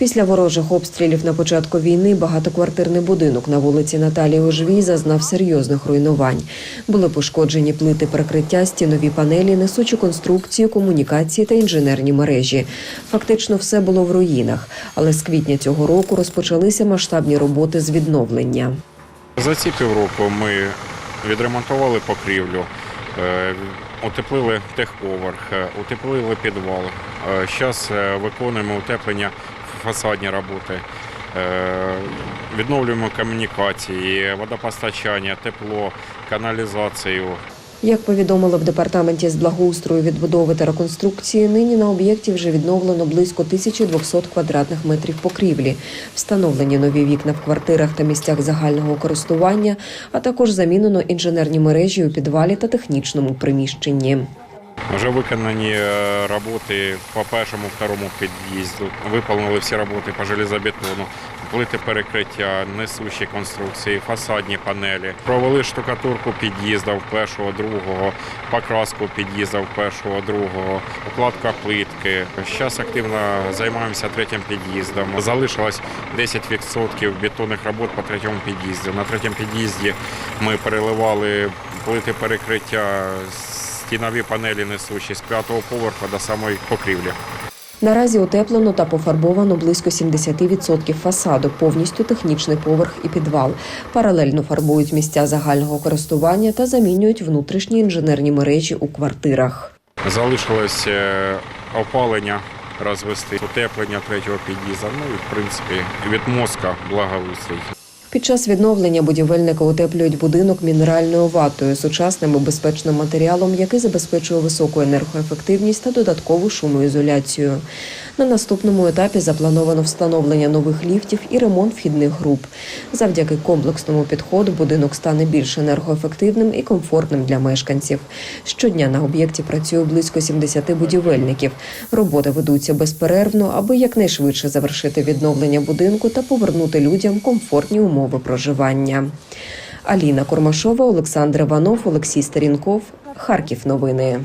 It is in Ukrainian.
Після ворожих обстрілів на початку війни багатоквартирний будинок на вулиці Наталії Ожвій зазнав серйозних руйнувань. Були пошкоджені плити перекриття, стінові панелі, несучі конструкції, комунікації та інженерні мережі. Фактично все було в руїнах, але з квітня цього року розпочалися масштабні роботи з відновлення. За ці півроку ми відремонтували покрівлю, е, утеплили техповерх, е, утеплили підвал. Зараз виконуємо утеплення фасадні роботи. Е, Відновлюємо комунікації, водопостачання, тепло, каналізацію. Як повідомили в департаменті з благоустрою, відбудови та реконструкції, нині на об'єкті вже відновлено близько 1200 квадратних метрів покрівлі, встановлені нові вікна в квартирах та місцях загального користування, а також замінено інженерні мережі у підвалі та технічному приміщенні. Вже виконані е, роботи по першому, второму під'їзду. Виповнили всі роботи по железобетону, плити перекриття, несущі конструкції, фасадні панелі. Провели штукатурку під'їздів першого, другого, покраску під'їздів першого, другого, укладка плитки. Зараз активно займаємося третім під'їздом. Залишилось 10% бетонних робот по третьому під'їзді. На третьому під'їзді ми переливали плити перекриття стінові панелі несучі з п'ятого поверху до самої покрівлі. Наразі утеплено та пофарбовано близько 70% фасаду, повністю технічний поверх і підвал. Паралельно фарбують місця загального користування та замінюють внутрішні інженерні мережі у квартирах. Залишилось е, опалення розвести, утеплення третього під'їзду. Ну і в принципі від мозка благоустрій. Під час відновлення будівельники утеплюють будинок мінеральною ватою, сучасним і безпечним матеріалом, який забезпечує високу енергоефективність та додаткову шумоізоляцію. На наступному етапі заплановано встановлення нових ліфтів і ремонт вхідних груп. Завдяки комплексному підходу будинок стане більш енергоефективним і комфортним для мешканців. Щодня на об'єкті працює близько 70 будівельників. Роботи ведуться безперервно, аби якнайшвидше завершити відновлення будинку та повернути людям комфортні умови проживання. Аліна Кормашова, Олександр Іванов, Олексій Старінков. Харків новини.